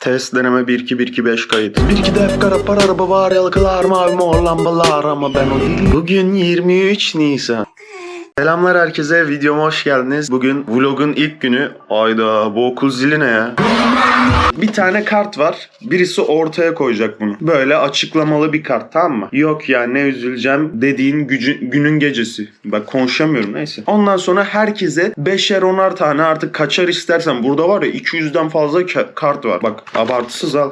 Test deneme 1 2 1 2 5 kayıt. 1 2 de hep kara para araba var yalkılar mavi mor lambalar ama ben o değilim. Bugün 23 Nisan. Selamlar herkese videoma hoş geldiniz. Bugün vlogun ilk günü. Ayda bu okul zili ne ya? Bir tane kart var. Birisi ortaya koyacak bunu. Böyle açıklamalı bir kart tamam mı? Yok ya ne üzüleceğim dediğin gücü- günün gecesi. Bak konuşamıyorum neyse. Ondan sonra herkese beşer onar tane artık kaçar istersen. Burada var ya 200'den fazla ka- kart var. Bak abartısız al.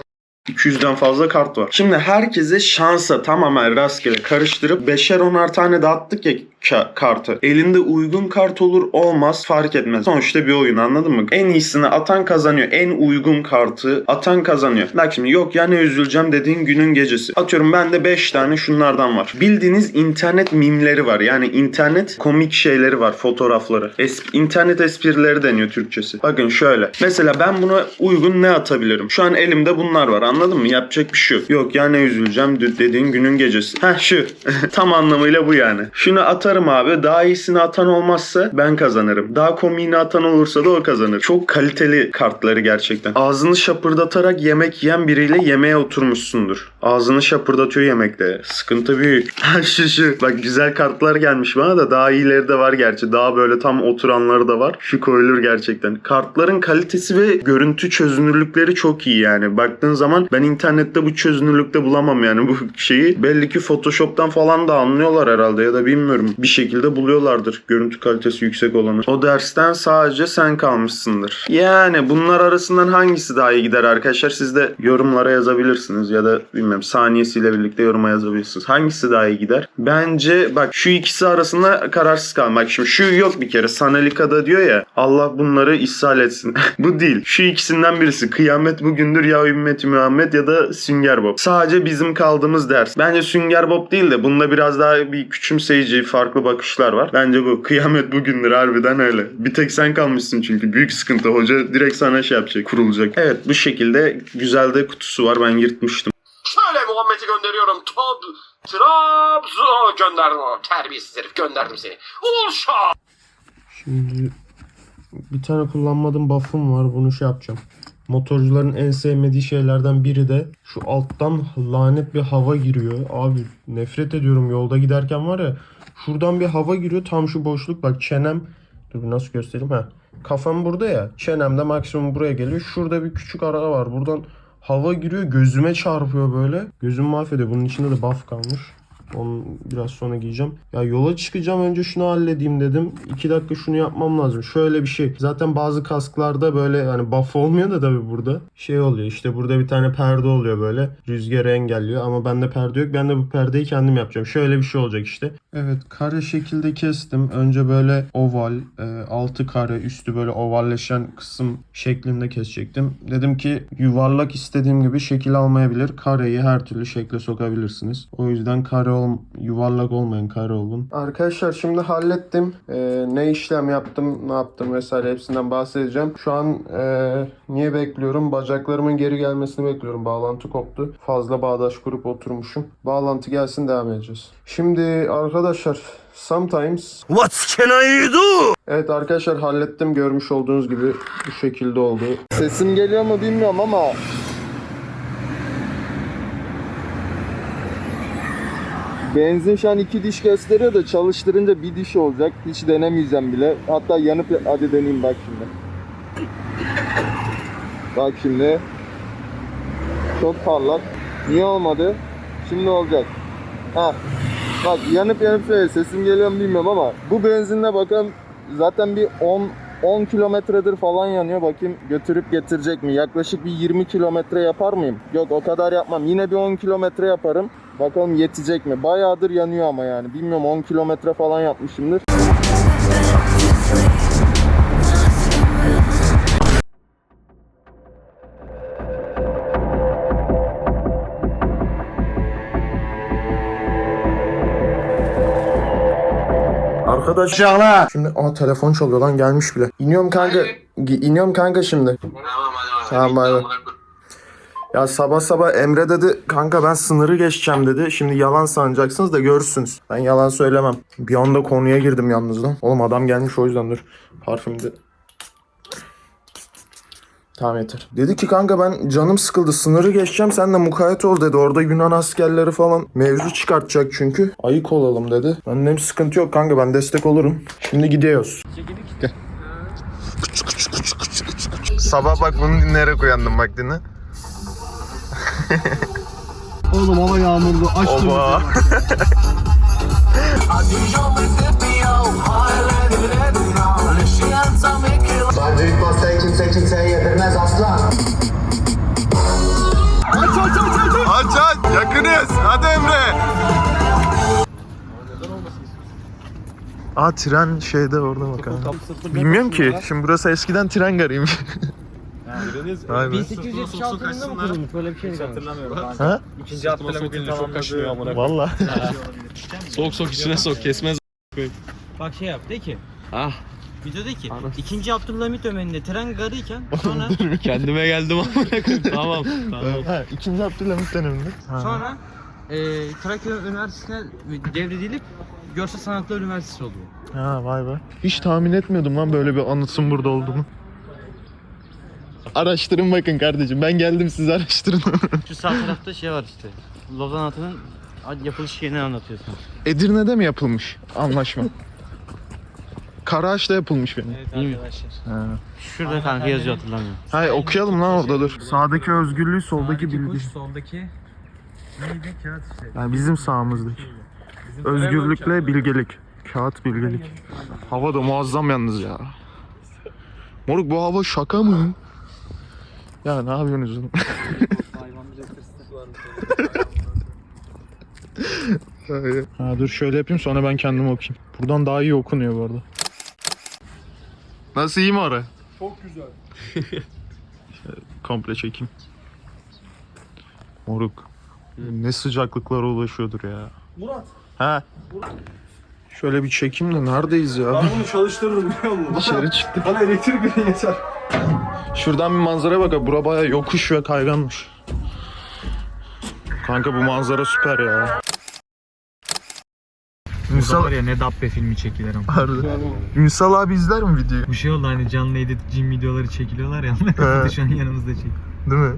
200'den fazla kart var. Şimdi herkese şansa tamamen rastgele karıştırıp beşer onar tane dağıttık ya ka- kartı. Elinde uygun kart olur olmaz fark etmez. Sonuçta bir oyun anladın mı? En iyisini atan kazanıyor. En uygun kartı atan kazanıyor. Bak şimdi yok ya ne üzüleceğim dediğin günün gecesi. Atıyorum bende 5 tane şunlardan var. Bildiğiniz internet mimleri var. Yani internet komik şeyleri var. Fotoğrafları. Es- internet esprileri deniyor Türkçesi. Bakın şöyle. Mesela ben buna uygun ne atabilirim? Şu an elimde bunlar var. Anladın mı? Yapacak bir şey yok. Yok ya ne üzüleceğim dediğin günün gecesi. Ha şu. Tam anlamıyla bu yani. Şunu atarım abi. Daha iyisini atan olmazsa ben kazanırım. Daha komiğini atan olursa da o kazanır. Çok kaliteli kartları gerçekten. Ağzını şapırdatarak yemek yiyen biriyle yemeğe oturmuşsundur. Ağzını şapırdatıyor yemekte. Sıkıntı büyük. Şu şu. Bak güzel kartlar gelmiş bana da daha iyileri de var gerçi. Daha böyle tam oturanları da var. Şu koyulur gerçekten. Kartların kalitesi ve görüntü çözünürlükleri çok iyi yani. Baktığın zaman ben internette bu çözünürlükte bulamam yani bu şeyi. Belli ki Photoshop'tan falan da anlıyorlar herhalde ya da bilmiyorum. Bir şekilde buluyorlardır görüntü kalitesi yüksek olanı. O dersten sadece sen kalmışsındır. Yani bunlar arasından hangisi daha iyi gider arkadaşlar? Siz de yorumlara yazabilirsiniz ya da bilmem saniyesiyle birlikte yoruma yazabilirsiniz. Hangisi daha iyi gider? Bence bak şu ikisi arasında kararsız kalmak. Şimdi şu yok bir kere. Sanalika'da diyor ya Allah bunları ishal etsin. Bu değil. Şu ikisinden birisi. Kıyamet bugündür ya ümmeti Muhammed ya da Sünger Bob. Sadece bizim kaldığımız ders. Bence Sünger Bob değil de bunda biraz daha bir küçümseyici farklı bakışlar var. Bence bu kıyamet bugündür harbiden öyle. Bir tek sen kalmışsın çünkü. Büyük sıkıntı. Hoca direkt sana şey yapacak. Kurulacak. Evet bu şekilde güzel de kutusu var. Ben yırtmıştım. Şöyle Muhammed'i gönderiyorum. Tob, Trabzon gönderdim. Terbiyesiz herif gönderdim seni. Ulşa. Şimdi bir tane kullanmadığım buff'ım var. Bunu şey yapacağım. Motorcuların en sevmediği şeylerden biri de şu alttan lanet bir hava giriyor. Abi nefret ediyorum yolda giderken var ya. Şuradan bir hava giriyor. Tam şu boşluk bak çenem. Dur nasıl göstereyim ha. Kafam burada ya. Çenem de maksimum buraya geliyor. Şurada bir küçük ara var. Buradan hava giriyor. Gözüme çarpıyor böyle. Gözüm mahvediyor. Bunun içinde de buff kalmış. Onu biraz sonra giyeceğim. Ya yola çıkacağım önce şunu halledeyim dedim. 2 dakika şunu yapmam lazım. Şöyle bir şey. Zaten bazı kasklarda böyle hani buff olmuyor da tabii burada. Şey oluyor işte burada bir tane perde oluyor böyle. Rüzgarı engelliyor ama bende perde yok. Ben de bu perdeyi kendim yapacağım. Şöyle bir şey olacak işte. Evet kare şekilde kestim. Önce böyle oval, e, altı kare, üstü böyle ovalleşen kısım şeklinde kesecektim. Dedim ki yuvarlak istediğim gibi şekil almayabilir. Kareyi her türlü şekle sokabilirsiniz. O yüzden kare ol, yuvarlak olmayın kare olun. Arkadaşlar şimdi hallettim. E, ne işlem yaptım, ne yaptım vesaire hepsinden bahsedeceğim. Şu an e, niye bekliyorum? Bacaklarımın geri gelmesini bekliyorum. Bağlantı koptu. Fazla bağdaş kurup oturmuşum. Bağlantı gelsin devam edeceğiz. Şimdi arkadaşlar sometimes What can I do? Evet arkadaşlar hallettim görmüş olduğunuz gibi bu şekilde oldu. Sesim geliyor mu bilmiyorum ama Benzin şu an iki diş gösteriyor da çalıştırınca bir diş olacak. Hiç denemeyeceğim bile. Hatta yanıp hadi deneyeyim bak şimdi. Bak şimdi. Çok parlak. Niye olmadı? Şimdi olacak. Ha. Bak yanıp yanıp söyle sesim geliyor mu bilmiyorum ama bu benzinle bakalım zaten bir 10 10 kilometredir falan yanıyor. Bakayım götürüp getirecek mi? Yaklaşık bir 20 kilometre yapar mıyım? Yok o kadar yapmam. Yine bir 10 kilometre yaparım. Bakalım yetecek mi? Bayağıdır yanıyor ama yani. Bilmiyorum 10 kilometre falan yapmışımdır. Arkadaş Şimdi aa telefon çalıyor lan gelmiş bile. İniyorum kanka. İniyorum kanka şimdi. Tamam hadi. Tamam, bay bay. Ya sabah sabah Emre dedi kanka ben sınırı geçeceğim dedi. Şimdi yalan sanacaksınız da görürsünüz. Ben yalan söylemem. Bir anda konuya girdim yalnız lan. Oğlum adam gelmiş o yüzden dur. Parfüm de. Tamam yeter. Dedi ki kanka ben canım sıkıldı sınırı geçeceğim sen de mukayyet ol dedi. Orada Yunan askerleri falan mevzu çıkartacak çünkü. Ayık olalım dedi. Ben dedim sıkıntı yok kanka ben destek olurum. Şimdi gidiyoruz. Gel. Sabah bak bunu dinleyerek uyandım bak dinle. Oğlum hava yağmurlu. Aç Oba. Büyük pastayı kimse kimseye yedirmez aslan. Aç aç yakınız. Hadi Emre. Aa tren şeyde orada bak abi. Bilmiyorum ki. Şimdi burası eskiden tren garıymış. Vay be. 1876 yılında mı kurulmuş? Böyle bir şey mi? Ha? İkinci Abdülhamit'in tamamladığı. Valla. Soğuk soğuk içine sok kesmez. Bak şey yap de ki. Ah. Video de ki. ikinci Abdülhamit döneminde tren garıyken sonra Kendime geldim amına koyayım. tamam. tamam. Ha, ikinci Abdülhamit döneminde. Ha. sonra e, Trakya Üniversitesi'ne devredilip Görsel Sanatlar Üniversitesi oluyor. Ha vay be. Hiç tahmin etmiyordum lan böyle bir anıtın burada olduğunu. Araştırın bakın kardeşim. Ben geldim siz araştırın. Şu sağ tarafta şey var işte. Lozan Atı'nın yapılış yerini anlatıyorsun. Edirne'de mi yapılmış anlaşma? Karaağaç'ta yapılmış benim. Evet arkadaşlar. Ha. Şurada kanka yazıyor hatırlamıyorum. Hay okuyalım lan orada dur. Sağdaki özgürlüğü, soldaki bilgi. soldaki neydi kağıt işte. Yani bizim sağımızdaki. Özgürlükle bilgelik. Kağıt bilgelik. Hava da muazzam yalnız ya. Moruk bu hava şaka mı? Ya ne yapıyorsunuz? oğlum? ha, dur şöyle yapayım sonra ben kendim okuyayım. Buradan daha iyi okunuyor bu arada. Nasıl iyi mi ara? Çok güzel. Komple çekeyim. Moruk. Ne sıcaklıklara ulaşıyordur ya. Murat. Ha. Şöyle bir çekeyim de neredeyiz ya? Ben bunu çalıştırırım biliyor musun? Dışarı çıktık. Bana elektrik verin yeter. Şuradan bir manzaraya bak. Bura baya yokuş ve kayganmış. Kanka bu manzara süper ya. Ünsal, ya ne dabbe filmi çekilir ama. Harbi. Ünsal abi izler mi videoyu? Bu şey oldu hani canlı edit cim videoları çekiliyorlar ya. Şu an yanımızda çek. Değil mi?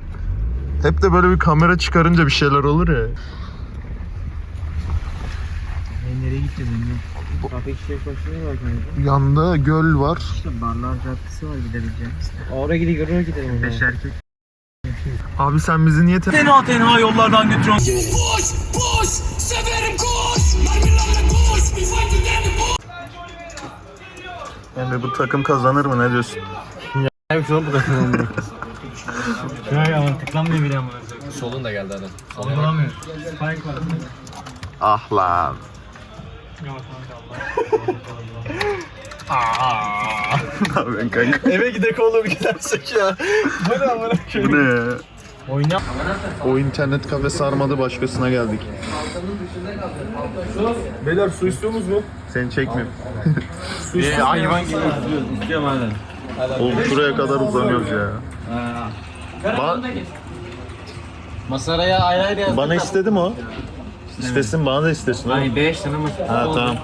Hep de böyle bir kamera çıkarınca bir şeyler olur ya. Nereye gideceğiz bilmiyorum. Mı bakıyorsun? Yanda göl var. İşte Barlar Caddesi var gidebileceğimiz. Oraya gidelim, oraya gidelim. Beş erkek. Abi sen bizi niye te- Tenha tenha yollardan götürüyorsun. Emre bu takım kazanır mı ne diyorsun? Abi şuna bırakın Ya ama tıklanmıyor bile ama. Solun da geldi adam. Tıklanamıyor. Spike var. Ah lan. Abi ben kanka. Eve gidek oğlum gidersek ya. Bu ne amına Bu ne ya? Oyna. O internet kafe sarmadı başkasına geldik. Beyler su istiyorsunuz mu? Seni çekmiyorum. hayvan gibi izliyoruz. İstiyorum hadi. Oğlum şuraya kadar uzanıyoruz ya. Ba- Masaraya ayrı ayrı yazdık. bana istedi mi o? İstesin bana da istesin. Ay 5 tane masa. Ha tamam.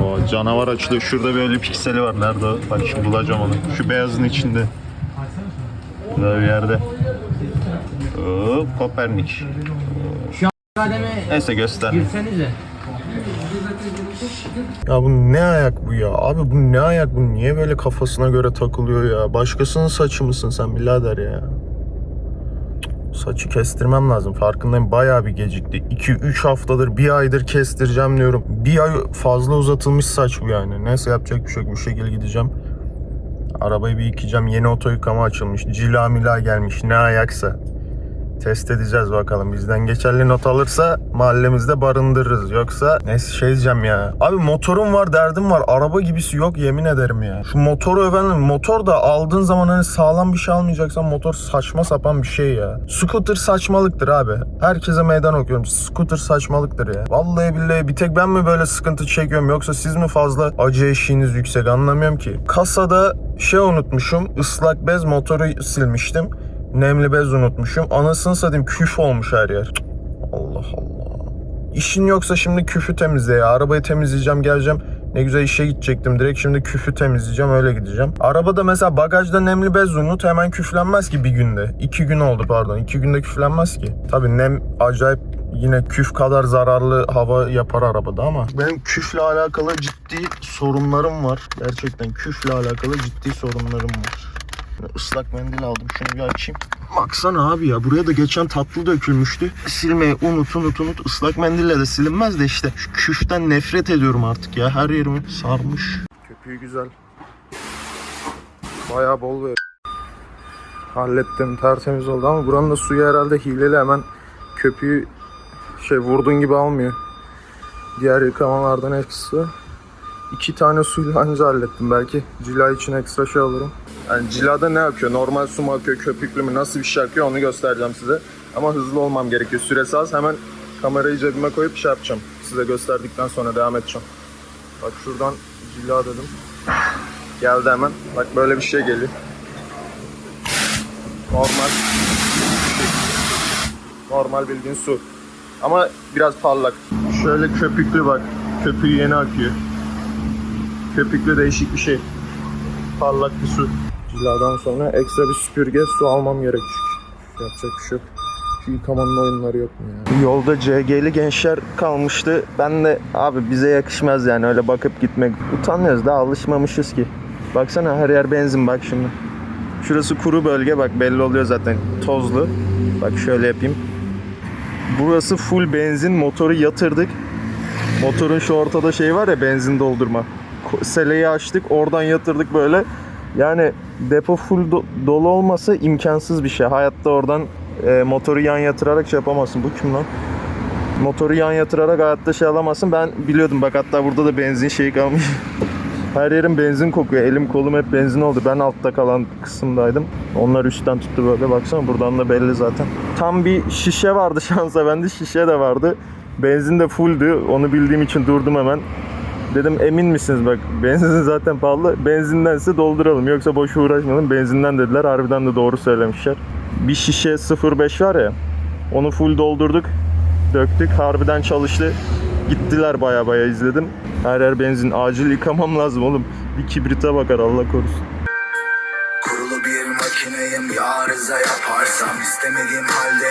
O canavar açılıyor. Şurada böyle pikseli var. Nerede o? Bak şimdi bulacağım onu. Şu beyazın içinde. Burada bir yerde. Hop Kopernik. Neyse göster. Girsenize. Ya bu ne ayak bu ya? Abi bu ne ayak bu? Niye böyle kafasına göre takılıyor ya? Başkasının saçı mısın sen birader ya? Saçı kestirmem lazım. Farkındayım. Bayağı bir gecikti. 2-3 haftadır, bir aydır kestireceğim diyorum. Bir ay fazla uzatılmış saç bu yani. Neyse yapacak bir şey yok. Bu şekilde gideceğim. Arabayı bir yıkayacağım. Yeni oto yıkama açılmış. Cila mila gelmiş. Ne ayaksa. Test edeceğiz bakalım. Bizden geçerli not alırsa mahallemizde barındırırız. Yoksa neyse şey diyeceğim ya. Abi motorum var derdim var. Araba gibisi yok yemin ederim ya. Şu motoru efendim motor da aldığın zaman hani sağlam bir şey almayacaksan motor saçma sapan bir şey ya. Scooter saçmalıktır abi. Herkese meydan okuyorum. Scooter saçmalıktır ya. Vallahi billahi bir tek ben mi böyle sıkıntı çekiyorum yoksa siz mi fazla acı eşiğiniz yüksek anlamıyorum ki. Kasada şey unutmuşum. ıslak bez motoru silmiştim. Nemli bez unutmuşum. Anasını satayım küf olmuş her yer. Allah Allah. İşin yoksa şimdi küfü temizle ya. Arabayı temizleyeceğim geleceğim. Ne güzel işe gidecektim direkt şimdi küfü temizleyeceğim öyle gideceğim. Arabada mesela bagajda nemli bez unut hemen küflenmez ki bir günde. İki gün oldu pardon. iki günde küflenmez ki. Tabii nem acayip yine küf kadar zararlı hava yapar arabada ama. Benim küfle alakalı ciddi sorunlarım var. Gerçekten küfle alakalı ciddi sorunlarım var. Islak mendil aldım. Şunu bir açayım. Baksana abi ya buraya da geçen tatlı dökülmüştü. Silmeyi unut unut unut. Islak mendille de silinmez de işte. Şu küften nefret ediyorum artık ya. Her yerimi sarmış. Köpüğü güzel. Bayağı bol ver. Hallettim tertemiz oldu ama buranın da suyu herhalde hileli hemen köpüğü şey vurduğun gibi almıyor. Diğer yıkamalardan ekstra. İki tane suyla anca hallettim. Belki cila için ekstra şey alırım. Yani cilada ne akıyor? Normal su mu akıyor, köpüklü mü, nasıl bir şey akıyor onu göstereceğim size. Ama hızlı olmam gerekiyor. Süresi az. Hemen kamerayı cebime koyup şey yapacağım. Size gösterdikten sonra devam edeceğim. Bak şuradan cila dedim. Geldi hemen. Bak böyle bir şey geliyor. Normal. Normal bildiğin su. Ama biraz parlak. Şöyle köpüklü bak. Köpüğü yeni akıyor. Köpüklü değişik bir şey. Parlak bir su. Ciladan sonra ekstra bir süpürge su almam gerek çünkü. Yapacak bir şey yok. Şu yıkamanın oyunları yok mu ya? Yolda CG'li gençler kalmıştı. Ben de abi bize yakışmaz yani öyle bakıp gitmek. Utanmıyoruz daha alışmamışız ki. Baksana her yer benzin bak şimdi. Şurası kuru bölge bak belli oluyor zaten tozlu. Bak şöyle yapayım. Burası full benzin motoru yatırdık. Motorun şu ortada şey var ya benzin doldurma. Seleyi açtık oradan yatırdık böyle. Yani depo full do- dolu olmasa imkansız bir şey. Hayatta oradan e, motoru yan yatırarak şey yapamazsın. Bu kim lan? Motoru yan yatırarak hayatta şey alamazsın. Ben biliyordum bak hatta burada da benzin şeyi kalmış. Her yerim benzin kokuyor. Elim kolum hep benzin oldu. Ben altta kalan kısımdaydım. Onlar üstten tuttu böyle. Baksana buradan da belli zaten. Tam bir şişe vardı şansa bende. Şişe de vardı. Benzin de fulldü. Onu bildiğim için durdum hemen. Dedim emin misiniz bak benzin zaten pahalı. Benzindense dolduralım. Yoksa boşu uğraşmayalım. Benzinden dediler. Harbiden de doğru söylemişler. Bir şişe 0.5 var ya. Onu full doldurduk. Döktük. Harbiden çalıştı. Gittiler baya baya izledim. Her yer benzin. Acil yıkamam lazım oğlum. Bir kibrite bakar Allah korusun. Makineyim ya yaparsam istemediğim halde